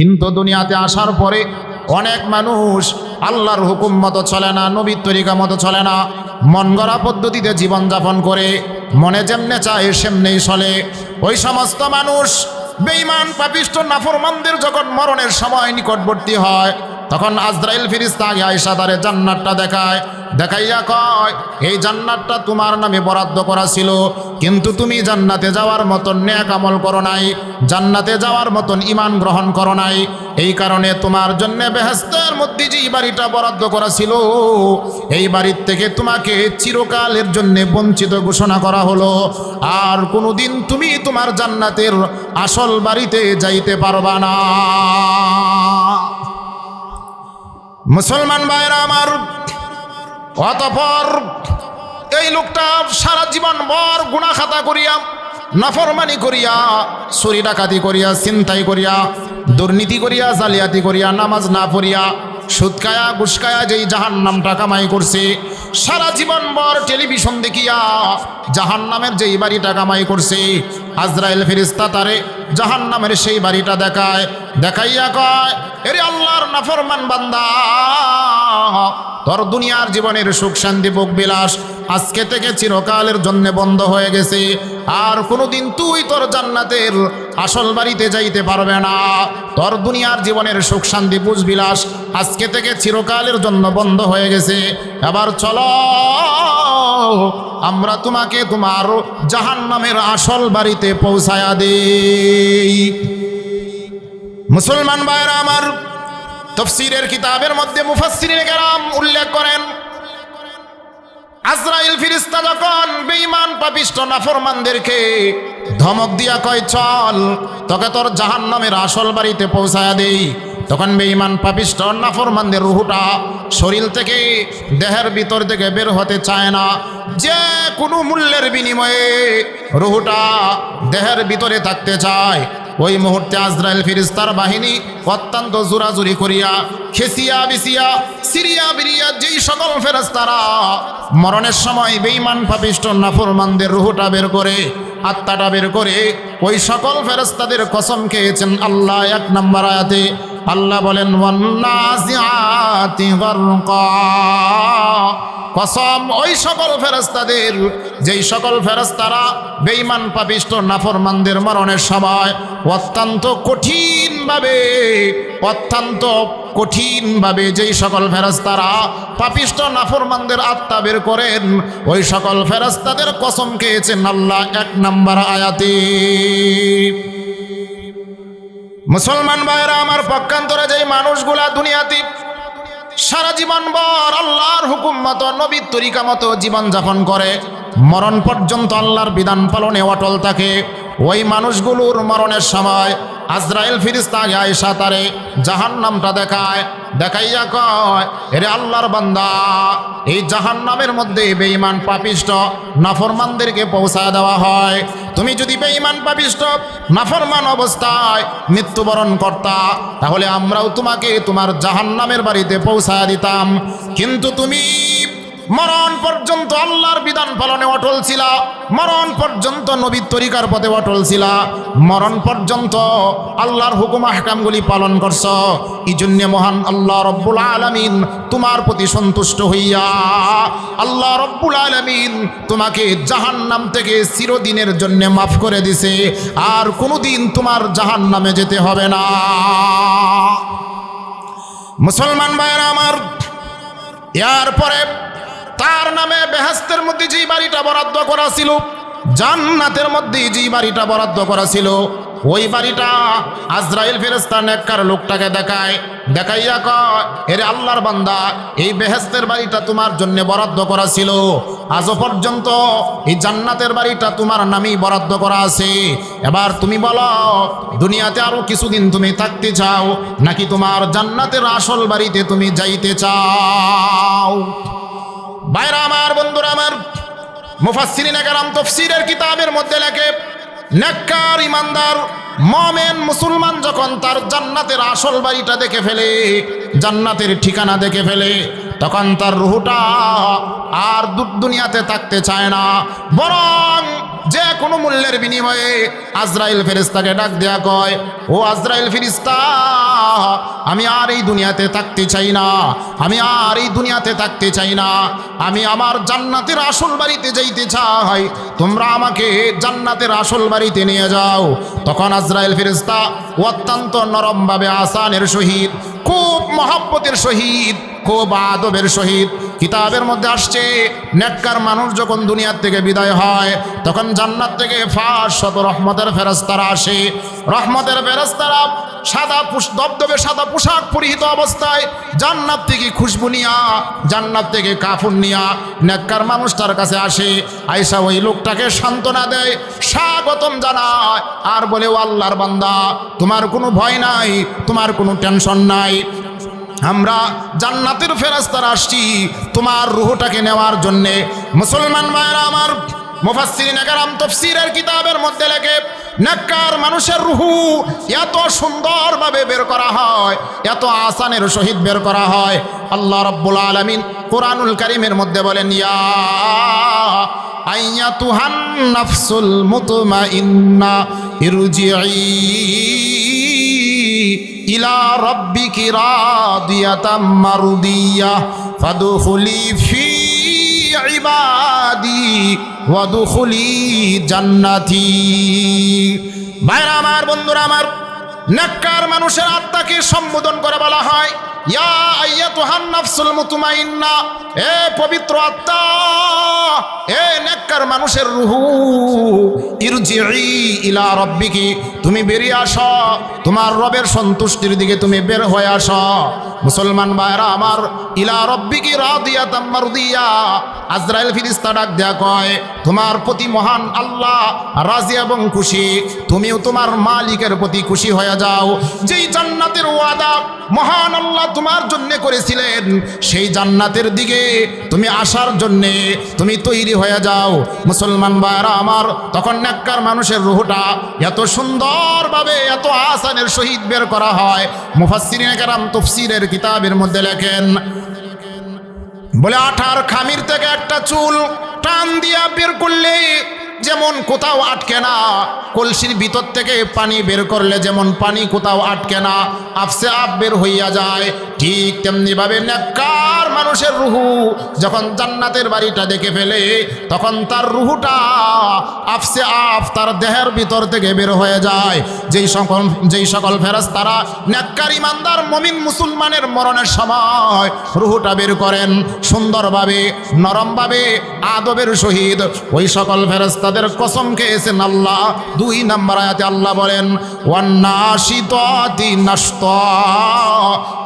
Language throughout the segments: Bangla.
কিন্তু দুনিয়াতে আসার পরে অনেক মানুষ আল্লাহর হুকুম মতো চলে না, নবীর তরিকা মতো চলে না, মন গড়া পদ্ধতিতে জীবনযাপন করে, মনে যেমনে চায় সেমনেই চলে। ওই সমস্ত মানুষ বেঈমান, পাপিষ্ট, নাফরমানদের যখন মরণের সময় নিকটবর্তী হয় তখন আজরাইল ফিরিস্তা আয়সা তারে জান্নাতটা দেখায়, দেখাইয়া কয়, এই জান্নাতটা তোমার নামে বরাদ্দ করা ছিল, কিন্তু তুমি জান্নাতে যাওয়ার মতন ন্যাক আমল করো নাই, জান্নাতে যাওয়ার মতন ইমান গ্রহণ করো নাই, এই কারণে তোমার জন্য বেহেস্তের মধ্যে যে বাড়িটা বরাদ্দ করা ছিল, এই বাড়ির থেকে তোমাকে চিরকালের জন্য বঞ্চিত ঘোষণা করা হলো, আর কোনোদিন তুমি তোমার জান্নাতের আসল বাড়িতে যাইতে পারবা না। মুসলমান ভাইরা আমার, অতপর এই লোকটা সারা জীবন বর গুণা খাতা করিয়া, নফরমানি করিয়া, চুরি ডাকাতি করিয়া চিন্তাই করিয়া, দুর্নীতি করিয়া, জালিয়াতি করিয়া, নামাজ না পড়িয়া সুদকায়া গুসকায়া যেই জাহান নামটা কামাই করছে, সারা জীবন বর টেলিভিশন দেখিয়া জাহান নামের যেই বাড়িটা কামাই করছে, আজরাইল ফেরিস্তা তারে জাহান নামের সেই বাড়িটা দেখায়, দেখাইয়া কয়, এরে আল্লাহর নাফরমান বান্দা, তোর দুনিয়ার জীবনের সুখ শান্তি ভোগ বিলাস, আজকে থেকে চিরকালের জন্য বন্ধ হয়ে গেছে, আর কোনোদিন তুই তোর জান্নাতের আসল বাড়িতে যাইতে পারবে না, তোর দুনিয়ার জীবনের সুখ শান্তি বুঝবিলাস আজকে থেকে চিরকালের জন্য বন্ধ হয়ে গেছে। এবার চলো, আমরা তোমাকে তোমার জাহান নামের আসল বাড়িতে পৌঁছায়া দেই। মুসলমান ভাইরা আমার, তফসিরের কিতাবের মধ্যে মুফাসসিরিনে কেরাম উল্লেখ করেন, আজরাইল ফিরিস্তা যখন বেঈমান পাপিষ্ট নাফরমানদেরকে ধমক দিয়া কয়, চল, তোকে তোর জাহান নামের আসল বাড়িতে পৌঁছায়া দেই। তখন বেঈমান পাপিষ্ট, নাফরমানদের রুহুটা শরীর থেকে, দেহের ভিতর থেকে বের হতে চায় না। যে কোনো মূল্যের বিনিময়ে রুহুটা দেহের ভিতরে থাকতে চায়। ওই মুহূর্তে আজরাইল ফিরিস্তার বাহিনী অত্যন্ত জোরাজুরি করিয়া, খেসিয়া বিসিয়া, সিরিয়া বিরিয়া যেই সকল ফেরেস্তারা মরণের সময় বেইমান পাপিষ্ট, নাফরমানদের রুহুটা বের করে, আত্মাটা বের করে, ওই সকল ফেরেস্তাদের কসম খেয়েছেন আল্লাহ এক নম্বর আয়াতে। আল্লাহ বলেন কসম, ওই সকল ফেরেস্তাদের যেই সকল ফেরেস্তারা বেঈমান, পাপিষ্ট, নাফরমানদের মরণের সময় অত্যন্ত কঠিনভাবে অত্যন্ত কঠিনভাবে যেই সকল ফেরেস্তারা পাপিষ্ট, নাফরমানদের আত্মা বের করেন, ওই সকল ফেরেস্তাদের কসম খেয়েছেন আল্লাহ এক নম্বর আয়াতে। মুসলমান ভাইরা আমার পক্ষান্তরে যেই মানুষগুলা দুনিয়াতে সারা জীবন বর আল্লাহর হুকুম মতো, নবীর তরিকা মতো জীবনযাপন করে, মরণ পর্যন্ত আল্লাহর বিধান পালনে অটল থাকে। ওই মানুষগুলোর মরণের সময় আজরাইল ফিরিস্তা আগে আয়সা তারে জাহান নামটা দেখায়, দেখাইয়া কয়, এরে আল্লাহর বান্দা, এই জাহান নামের মধ্যে বেঈমান পাপিষ্ট নাফরমানদেরকে পৌঁছায় দেওয়া হয়। তুমি যদি বেঈমান পাপিষ্ট নাফরমান অবস্থায় মৃত্যুবরণ করতা, তাহলে আমরাও তোমাকে তোমার জাহান নামের বাড়িতে পৌঁছায় দিতাম। কিন্তু তুমি মরণ পর্যন্ত আল্লাহর বিধান পালনে অটল ছিল। মরণ পর্যন্ত নবীর তরিকার পথে অটল ছিল। মরণ পর্যন্ত আল্লাহর হুকুম আহকামগুলি পালন করছ। এই জন্যে মহান আল্লাহ রব্বুল আলমিন তোমার প্রতি সন্তুষ্ট হইয়া, আল্লাহ রব্বুল আলমিন তোমাকে জাহান নাম থেকে চিরদিনের জন্য মাফ করে দিছে। আর কোনোদিন তোমার জাহান নামে যেতে হবে না। মুসলমান ভাইয়েরা আমার এরপরে তার নামে বেহেস্তের মধ্যে যে বাড়িটা বরাদ্দ করা ছিল, জান্নাতের মধ্যে যে বাড়িটা বরাদ্দ করা ছিল, ওই বাড়িটা আজরাইল ফেরেস্তা নেককার লোকটাকে দেখায়, দেখাইয়া কয় আল্লাহর বান্দা, এই বেহেস্তের বাড়িটা তোমার জন্য বরাদ্দ করা ছিল। আজও পর্যন্ত এই জান্নাতের বাড়িটা তোমার নামেই বরাদ্দ করা আছে। এবার তুমি বলো, দুনিয়াতে আরও কিছুদিন তুমি থাকতে চাও, নাকি তোমার জান্নাতের আসল বাড়িতে তুমি যাইতে চাও? বাইরা আমার, বন্ধুরা আমার, মুফাসসিরিন কারাম তফসিরের কিতাবের মধ্যে লেখে, নেককার ইমানদার মমেন মুসলমান যখন তার জান্নাতের আসল বাড়িটা দেখে ফেলে, জান্নাতের ঠিকানা দেখে ফেলে তখন তার রুহুটা আর দুনিয়াতে থাকতে চায় না। বরং যে কোনো মূল্যের বিনিময়ে আজরাইল ফেরিস্তাকে ডাক দেয়া কয়, ও আজরাইল ফেরিস্তা আমি আর এই দুনিয়াতে থাকতে চাই না। আমি আর এই দুনিয়াতে থাকতে চাই না। আমি আমার জান্নাতের আসল বাড়িতে যাইতে চাই। তোমরা আমাকে জান্নাতের আসল বাড়িতে নিয়ে যাও। তখন আজরাইল ফেরেস্তা অত্যন্ত নরমভাবে আসানের সহিত, খুব মহাব্বতের সহিত খুব আদবের সহিত কিতাবের মধ্যে আসছে, নেককার মানুষ যখন দুনিয়ার থেকে বিদায় হয়, তখন জান্নাত থেকে ফাঁস শত রহমতের ফেরস্তারা আসে। রহমতের ফেরস্তারা সাদা দবদবে সাদা পোশাক পরিহিত অবস্থায় জান্নাত থেকে খুশবু নিয়া, জান্নাত থেকে কাফুন নিয়া নেককার মানুষটার কাছে আসে। আয়সা ওই লোকটাকে সান্ত্বনা দেয়, স্বাগতম জানায়। আর বলে, ও আল্লাহর বান্দা, তোমার কোনো ভয় নাই, তোমার কোনো টেনশন নাই। আমরা জান্নাতের ফেরাস্তার আসছি। তোমার রুহটাকে নেওয়ার জন্যে। মুসলমান ভাইরা আমার মুফাসসিরিন একরাম তফসিরের কিতাবের মধ্যে লেখে, নাক্কার মানুষের রুহু এত সুন্দরভাবে বের করা হয়, এত আসানের সহিত বের করা হয়। আল্লাহ রব্বুল আলামিন কোরআনুল কারীমের মধ্যে বলেন, ইয়া আইয়া আইয়াতুহান নাফসুল মুতমাইন্না ইরজিই ইলা রব্বিকি রাদিয়াতাম মারদিয়া ফাদখুলি ফি ইবাদি ওয়াদখুলি জান্নাতি। ভাইরা আমার, বন্ধুরা আমার, নাক্কার মানুষের আত্মাকে সম্বোধন করে বলা হয়। এ পবিত্র আত্মা, এ নেককার মানুষের রুহু ইলা রব্বিকি, তুমি বেরিয়ে আসো, তোমার রবের সন্তুষ্টির দিকে তুমি বের হয়ে আসো। মুসলমান ভাইরা আমার, ইলা রব্বিকি রাদিয়াতাম মারদিয়া, আজরাইল ফিরিস্তা ডাক দেয়া কয়, তোমার প্রতি মহান আল্লাহ রাজি এবং খুশি, তুমিও তোমার মালিকের প্রতি খুশি হয়ে যাও। যেই জান্নাতের ওয়াদা মহান আল্লাহ তোমার জন্য করেছিলেন। সেই জান্নাতের দিকে তুমি আসার জন্যে তুমি তৈরি হয়ে যাও। মুসলমান ভাইরা আমার, তখন নেককার মানুষের রুহটা এত সুন্দরভাবে, এত আসানের শহীদ বের করা হয়। মুফাসসিরিনে কেরাম তফসিরের কিতাবের মধ্যে লেখেন, বলে, আঠার খামির থেকে একটা চুল টান দিয়া বের করলে যেমন কোথাও আটকে না, কলসির ভিতর থেকে পানি বের করলে যেমন পানি কোথাও আটকে না আপসে আপ বের হইয়া যায়, ঠিক তেমনি ভাবে নেককার মানুষের রুহু যখন জান্নাতের বাড়িটা দেখে ফেলে, তখন তার রুহুটা আপসে আপ তার দেহের ভিতর থেকে বের হয়ে যায়। যেই সকল যেই সকল ফেরাস তারা নেককার ইমানদার, মমিন মুসলমানের মরণের সময় রুহুটা বের করেন, সুন্দরভাবে, নরমভাবে, আদবের সহিত ওই সকল ফেরেস্তাদের কসম খেয়েছেন আল্লাহ। দুই নম্বর আয়াতে আল্লাহ বলেন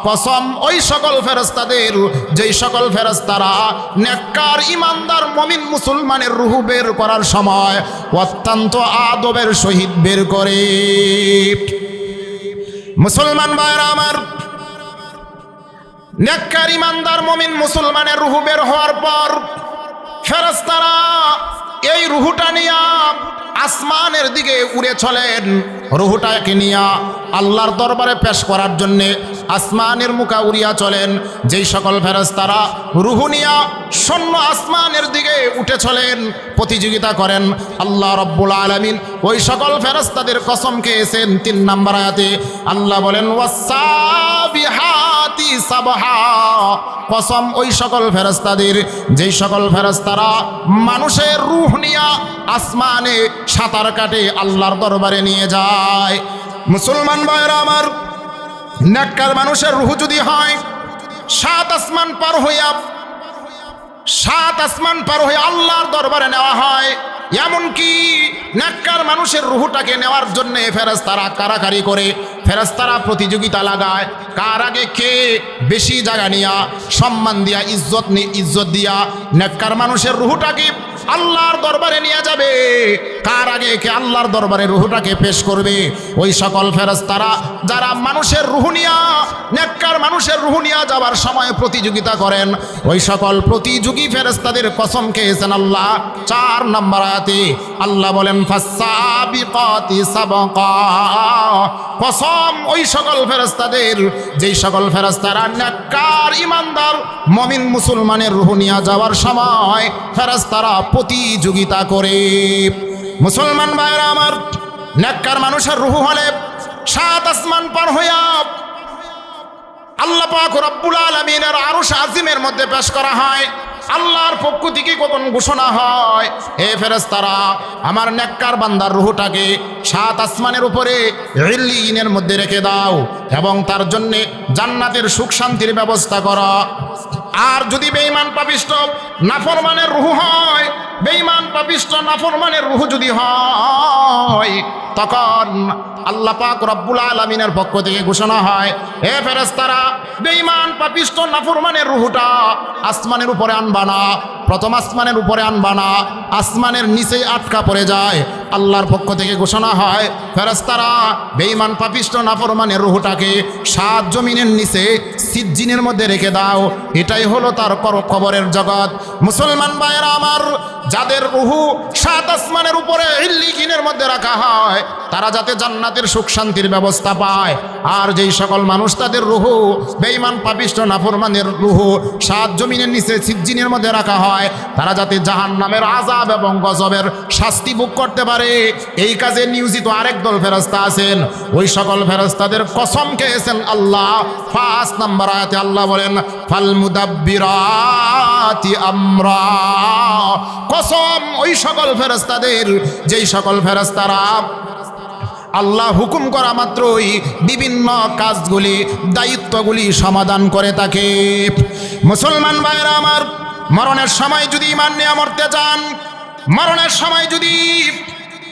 কসম ওই সকল ফেরেস্তাদের যেই সকল ফেরেস্তারা নেককার ইমানদার মমিন, মুসলমানের রুহু বের করার সময় অত্যন্ত আদবের সহিত বের করে। মুসলমান ভাইরা আমার, নেককার ইমানদার মমিন, মুসলমানের রুহু বের হওয়ার পর ফেরেস্তারা এই রুহুটা নিয়া আসমানের দিকে উড়ে চলেন। রুহুটাকে নিয়া আল্লাহর দরবারে পেশ করার জন্যে আসমানের মুখা উড়িয়া চলেন। যেই সকল ফেরেস্তারা রুহু নিয়া শূন্য আসমানের দিকে উঠে চলেন, প্রতিযোগিতা করেন। আল্লাহ রব্বুল আলমিন ওই সকল ফেরেস্তাদের কসম খেয়েছেন তিন নাম্বার আয়াতে। আল্লাহ বলেন ওয়াসাবিহাতি সাবহা। কসম ওই সকল ফেরেস্তাদের যেই সকল ফেরেস্তারা মানুষের রুহ নিয়া আসমানে সাঁতার কাটে আল্লাহর দরবারে নিয়ে যায়। মুসলমান ভাইরা আমার, নেককার মানুষের রুহ যদি হয়, সাত আসমান পার হইয়া, সাত আসমান পার হয়ে আল্লাহর দরবারে নেওয়া হয়। এমনকি নাক্কার মানুষের রুহুটাকে নেওয়ার জন্য ফেরেস্তারা কারাকারি করে ফেরেস্তারা প্রতিযোগিতা লাগায়, কার আগে কে বেশি জায়গা নিয়া, সম্মান দিয়া, ইজ্জত ইজ্জত দিয়া নাক্কার মানুষের রুহুটাকে আল্লাহর দরবারে নিয়ে যাবে। কার আগে কে আল্লাহর দরবারে রুহুটাকে পেশ করবে। ওই সকল ফেরেস্তারা যারা মানুষের রুহুনিয়া নেককার মানুষের রুহুনিয়া যাওয়ার সময় প্রতিযোগিতা করেন, ওই সকল প্রতিযোগী ফেরেস্তাদের কসম খেয়েছেন আল্লাহ। চার নম্বর আয়াতে আল্লাহ বলেন কসম ওই সকল ফেরেস্তাদের যেই সকল ফেরেস্তারা নেককার, ইমানদার, মমিন মুসলমানের রুহুনিয়া যাওয়ার সময় ফেরেস্তারা প্রতিযোগিতা করে। মুসলমান ভাইরা আমার, নেককার মানুষের রুহু হলে সাত আসমান পার হইয়া পাক রব্বুল আলমিনের আরশ আজিমের মধ্যে পেশ করা হয়। আল্লাহর পক্ষ থেকে কখন ঘোষণা হয় এ ফেরেস্তারা আমার নেককার বান্দার রুহুটাকে সাত আসমানের উপরে ইল্লিনের মধ্যে রেখে দাও এবং তার জন্যে জান্নাতের সুখ শান্তির ব্যবস্থা করো। আর যদি বেঈমান পাপিষ্ট, নাফরমানের রুহু হয়, বেঈমান পাপিষ্ট নাফরমানের রুহু যদি হয়, তখন আল্লাহ পাক রব্বুল আলমিনের পক্ষ থেকে ঘোষণা হয়, হে ফেরেস্তারা বেঈমান পাপিষ্ট নাফরমানের রুহুটা আসমানের উপরে আনবা না। প্রথম আসমানের উপরে আনবা না, আসমানের নিচে আটকা পড়ে যায়। আল্লাহর পক্ষ থেকে ঘোষণা হয় ফেরেস্তারা বেঈমান পাপিষ্ট নাফরমানের রুহুটাকে সাত জমিনের নিচে সিজ্জিনের মধ্যে রেখে দাও। এটাই হলো তার কবরের জগৎ। মুসলমান ভাইয়েরা আমার, যাদের রুহু সাত আসমানের উপরে ইল্লিকিনের মধ্যে রাখা হয়, তারা যাতে জান্নাতের সুখ শান্তির ব্যবস্থা পায়। আর যেই সকল মানুষ তাদের রুহু, বেঈমান পাপিষ্ট নাফরমানের রুহু সাত জমিনের নিচে সিজ্জিনের মধ্যে রাখা হয় তারা যাতে জাহান নামের আজাব এবং গজবের শাস্তি ভোগ করতে পারে। এই কাজে নিয়োজিত আরেক দল ফেরস্তা আছেন। ওই সকল ফেরস্তাদের কসম খেয়েছেন আল্লাহ। পাঁচ নাম্বার আয়াতে আল্লাহ বলেন, ফাল মুদাব্বিরাতি আমরা। কসম ওই সকল ফেরস্তাদের যেই সকল ফেরস্তারা আল্লাহ হুকুম করা মাত্রই বিভিন্ন কাজগুলি, দায়িত্বগুলি সমাধান করে থাকে। মুসলমান ভাইরা আমার মরণের সময় যদি ইমান নিয়ে মরতে চান মরণের সময় যদি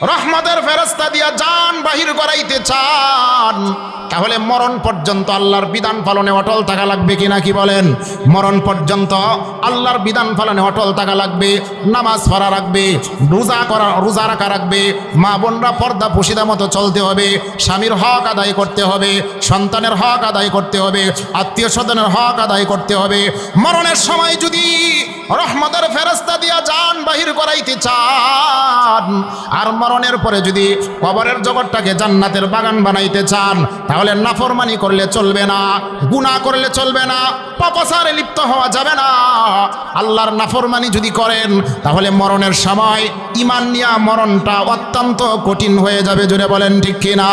রহমতের ফেরস্তা দিয়া যান, বাহির করাইতে চান তাহলে মরণ পর্যন্ত আল্লাহর বিধান পালনে অটল থাকা লাগবে কি বলেন? মরণ পর্যন্ত আল্লাহর বিধান পালনে অটল থাকা লাগবে, নামাজ পড়া রাখবে, রোজা করা, রোজা রাখা রাখবে, মা বোনরা পর্দা পুশিদা মতো চলতে হবে, স্বামীর হক আদায় করতে হবে, সন্তানের হক আদায় করতে হবে, আত্মীয় স্বজনের হক আদায় করতে হবে। মরণের সময় যদি রহমতের ফেরস্তা বাহির করাইতে চান। আর মরণের পরে যদি কবরের জগৎটাকে জান্নাতের বাগান বানাইতে চান, তাহলে নাফরমানি করলে চলবে না, গুনাহ করলে চলবে না, পাপাসারে লিপ্ত হওয়া যাবে না। আল্লাহর নাফরমানি যদি করেন, তাহলে মরণের সময় ইমান নিয়া মরণটা অত্যন্ত কঠিন হয়ে যাবে জুড়ে বলেন ঠিক কিনা?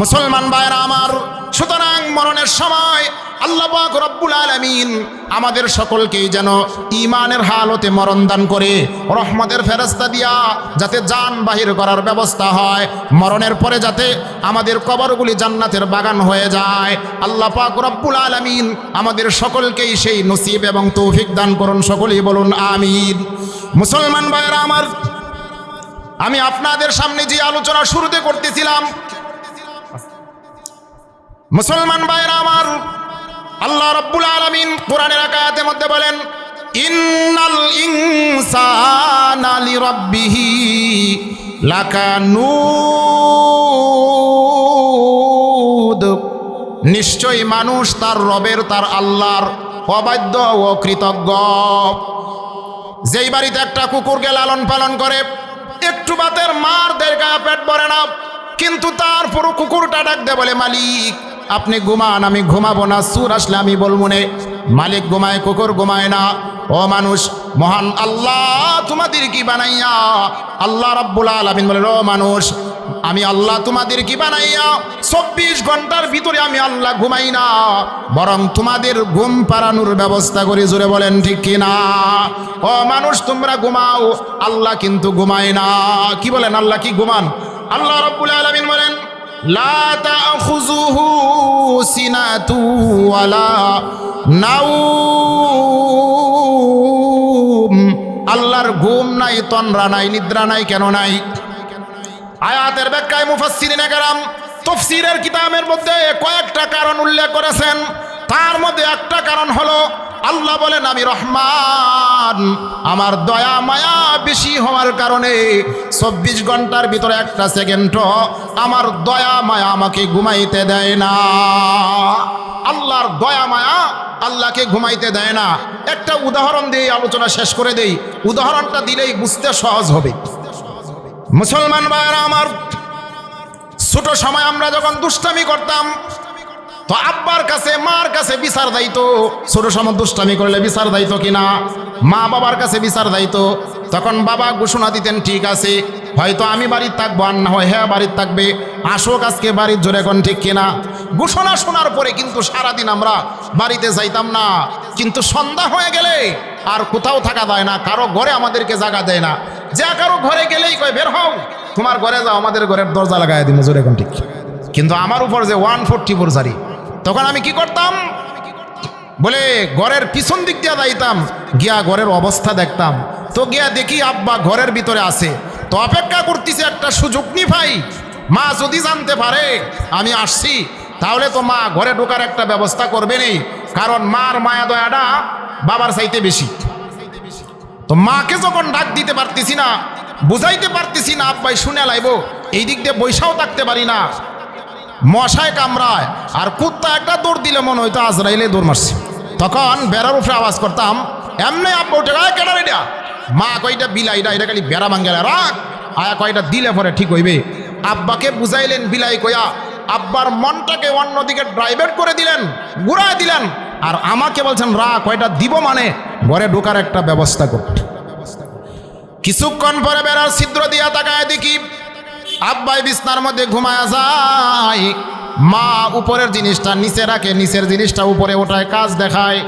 মুসলমান ভাইরা আমার সুতরাং মরণের সময় আল্লাহ রব্বুল আলামিন আমাদের সকলকেই যেন ইমানের হালতে মরণ দান করে, রহমতের ফেরস্তা দিয়া যাতে যান বাহির করার ব্যবস্থা হয়, মরণের পরে যাতে আমাদের কবরগুলি জান্নাতের বাগান হয়ে যায়। আল্লাহ পাক রব্বুল আলামিন আমাদের সকলকেই সেই নসিব এবং তৌফিক দান করুন, সকলেই বলুন আমিন। মুসলমান ভাইয়েরা আমার, আমি আপনাদের সামনে যে আলোচনা শুরুতে করতেছিলাম মুসলমান ভাইরা আমার, আল্লাহ রব্বুল আলামিন কোরআনের আয়াতের মধ্যে বলেন লাকানুদ। নিশ্চয়ই মানুষ তার রবের, তার আল্লাহর অবাধ্য ও কৃতজ্ঞ। যেই বাড়িতে একটা কুকুরকে লালন পালন করে, একটু বাতের মার দেড় গায়ে পেট ভরে না, কিন্তু তার পুরো কুকুরটা ডাক দে বলে, মালিক আপনি ঘুমান, আমি ঘুমাবো না, সুর আসলে আমি বলব নে। মালিক ঘুমায়, কুকুর ঘুমায় না। ও মানুষ, মহান আল্লাহ তোমাদের কি বানাইয়া? আল্লাহ রব্বুল আলমিন বলেন, ও মানুষ, আমি আল্লাহ তোমাদের কি বানাইয়া? চব্বিশ ঘণ্টার ভিতরে আমি আল্লাহ ঘুমাই না। বরং তোমাদের ঘুম পাড়ানোর ব্যবস্থা করি, জোরে বলেন ঠিক কিনা ও মানুষ, তোমরা ঘুমাও, আল্লাহ কিন্তু ঘুমায় না। কি বলেন, আল্লাহ কি ঘুমান? আল্লাহ রব্বুল আলমিন বলেন আল্লাহর ঘুম নাই, তন্দ্রা নাই, নিদ্রা নাই, কেন নাই? আয়াতের ব্যাখ্যায় মুফাসির কেরাম তফসিরের কিতাবের মধ্যে কয়েকটা কারণ উল্লেখ করেছেন। তার মধ্যে একটা কারণ হলো, আল্লাহ বলেন, আমি রহমান। আমার দয়া, মায়া বেশি হওয়ার কারণে চব্বিশ ঘণ্টার ভিতরে একটা সেকেন্ড আমার দয়া, মায়া আমাকে ঘুমাইতে দেয় না। আল্লাহর দয়া, মায়া আল্লাহকে ঘুমাইতে দেয় না। একটা উদাহরণ দিয়ে আলোচনা শেষ করে দেই। উদাহরণটা দিলেই বুঝতে সহজ হবে। মুসলমান ভাইয়েরা আমার ছোট সময় আমরা যখন দুষ্টামি করতাম তো আব্বার কাছে, মার কাছে বিচার দায়িত্ব। ছোট সময় দুষ্টামি করলে বিচার দায়িত্ব কিনা? মা বাবার কাছে বিচার দায়িত্ব। তখন বাবা ঘোষণা দিতেন, ঠিক আছে, হয়তো আমি বাড়ির থাকব আর না হয় হ্যাঁ বাড়ির থাকবে। আসুক আজকে বাড়ির জোরে কোন ঠিক কিনা? ঘোষণা শোনার পরে কিন্তু সারাদিন আমরা বাড়িতে যাইতাম না। কিন্তু সন্ধ্যা হয়ে গেলে আর কোথাও থাকা যায় না, কারও ঘরে আমাদেরকে জায়গা দেয় না। যে কারও ঘরে গেলেই কয়, বের হও, তোমার ঘরে যাও, আমাদের ঘরের দরজা লাগাই দিন, জোরে এখন ঠিক। কিন্তু আমার উপর যে ওয়ান ফোরটি ফোর জারি তখন আমি কি করতাম? বলে, ঘরের পিছন দিক দিয়ে যাইতাম, গিয়া ঘরের অবস্থা দেখতাম। তো গিয়া দেখি আব্বা ঘরের ভিতরে আছে। তো অপেক্ষা করতেছে একটা সুযোগ নি ভাই। মা যদি জানতে পারে, আমি আসছি। তাহলে তো মা ঘরে ঢোকার একটা ব্যবস্থা করবে নেই কারণ মার মায়া দয়াটা বাবার চাইতে বেশি। তো মাকে যখন ডাক দিতে পারতেছি না, বুঝাইতে পারতেছি না, আব্বাই শুনে লাইব, এই দিক দিয়ে বৈশাও থাকতে পারি না। মশায় কামড়ায়। আর কুত্তা একটা দৌড় দিলে মনে হয়তো আজরাইলে দৌড় মারছে। তখন বেড়ার উপরে আওয়াজ করতাম, এমনি আব্বা উঠে মা কয়টা বিলাইটা এটা খালি বেড়া ভাঙ্গেলা রাখ। আয়া কয়টা দিলে পরে ঠিক হইবে। আব্বাকে বুঝাইলেন বিলাই কয়া, আব্বার মনটাকে অন্যদিকে ড্রাইভেট করে দিলেন, ঘুরায় দিলেন, আর আমাকে বলছেন, রা, কয়টা দিব মানে? ঘরে ঢোকার একটা ব্যবস্থা করতে। কিছুক্ষণ পরে বেড়ার ছিদ্র দিয়া তাকায় দেখি আব্বাই বিছনার মধ্যে ঘুমায়া যায়। মা উপরের জিনিসটা নিচে রাখে, নিচের জিনিসটা উপরে ওঠায়, কাজ দেখায়।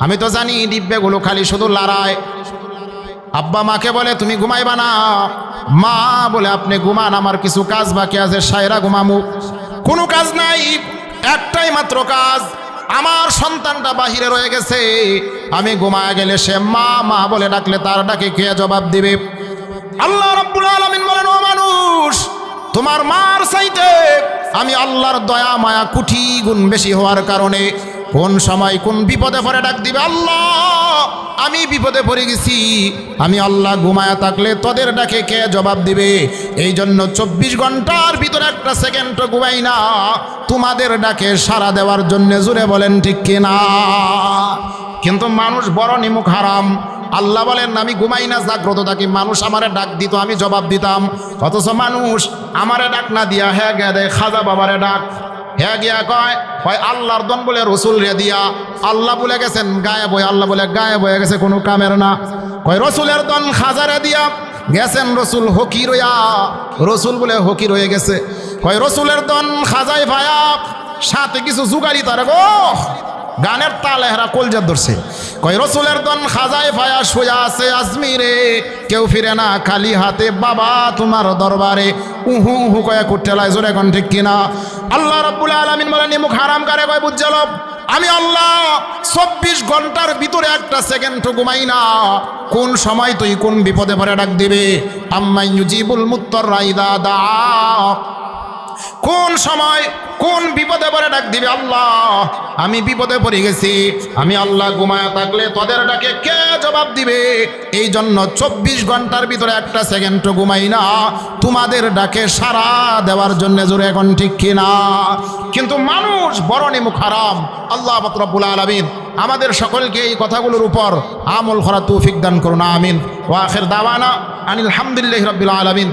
আমি তো জানি ডিব্বেগুলো খালি শুধু লড়ায়। আব্বা মাকে বলে, তুমি ঘুমাইবা না। মা বলে, আপনি ঘুমান, আমার কিছু কাজ বাকি আছে, সায়রা ঘুমামু। কোনো কাজ নাই, একটাই মাত্র কাজ। আমার সন্তানটা বাহিরে রয়ে গেছে। আমি ঘুমায় গেলে সে মা মা বলে, ডাকলে তার ডাকে কে জবাব দিবে? আল্লাহ রাব্বুল আলামিন বলেন, ও মানুষ, তোমার মার চাইতে আমি আল্লাহর দয়া, মায়া কুঠি গুণ বেশি হওয়ার কারণে কোন সময় কোন বিপদে পড়ে ডাক দিবে, আল্লাহ, আমি বিপদে পড়ে গেছি। আমি আল্লাহ ঘুমায়া থাকলে তোদের ডাকে কে জবাব দিবে? এই জন্য চব্বিশ ঘণ্টার ভিতরে একটা সেকেন্ড ঘুমাই না। তোমাদের ডাকে সাড়া দেওয়ার জন্য জুড়ে বলেন, ঠিক কিনা? কিন্তু মানুষ বড় নিমুখ হারাম। আল্লাহ বলেন, আমি ঘুমাই না, জাগ্রত থাকি। মানুষ আমারে ডাক দিত, আমি জবাব দিতাম। অথচ মানুষ আমারে ডাক না দিয়া হ্যাঁ গে দেয়, খাজা বাবারে ডাক। হ্যাঁ গিয়া কয় কয় আল্লাহর দন বলে রসুল রে দিয়া। আল্লাহ বলে গেছেন গায়ে বই আল্লাহ বলে গায়ে বয়ে গেছে কোনো কামের না। কয়, রসুলের দন খাজারে দিয়া। গেছেন রসুল হকি রয়া রসুল বলে হকি রয়ে গেছে। কয়, রসুলের দন খাজাই ভায়া, সাথে কিছু জুগারি তার গো। গানের তাল এহরা কলজার ধরছে। কয়, রসুলের দন খাজায় ফায়া সোয়া আছে আজমিরে। কেউ ফিরে না খালি হাতে, বাবা, তোমার দরবারে। উহু উহু কয়া কুটেলায় জোরে এখন ঠিক কিনা? আল্লাহ রব্বুল আলমিন বলে নিমুখ হারাম কারে? কয় বুঝছিল আমি আল্লাহ চব্বিশ ঘণ্টার ভিতরে একটা সেকেন্ড ঘুমাই না। কোন সময় তুই কোন বিপদে পরে ডাক দিবে? আম্মাই ইউজিবুল মুত্তর রাইদা দা। কোন সময় কোন বিপদে পরে ডাক দিবে আল্লাহ? আমি বিপদে পড়ে গেছি। আমি আল্লাহ ঘুমায় থাকলে তোদের ডাকে কে জবাব দিবে? এই জন্য চব্বিশ ঘণ্টার ভিতরে একটা সেকেন্ড ঘুমাই না। তোমাদের ডাকে সারা দেওয়ার জন্য জোরে এখন ঠিক কিনা? কিন্তু মানুষ বড় নিমুখ হারাম। আল্লাহ ফকরবুল আলমিন আমাদের সকলকে এই কথাগুলোর উপর আমল করা তৌফিক দান করুন, আমিন। ওয়াখের দাওয়ানা আনিল হামদুলিল্লাহ রবিল আলমিন।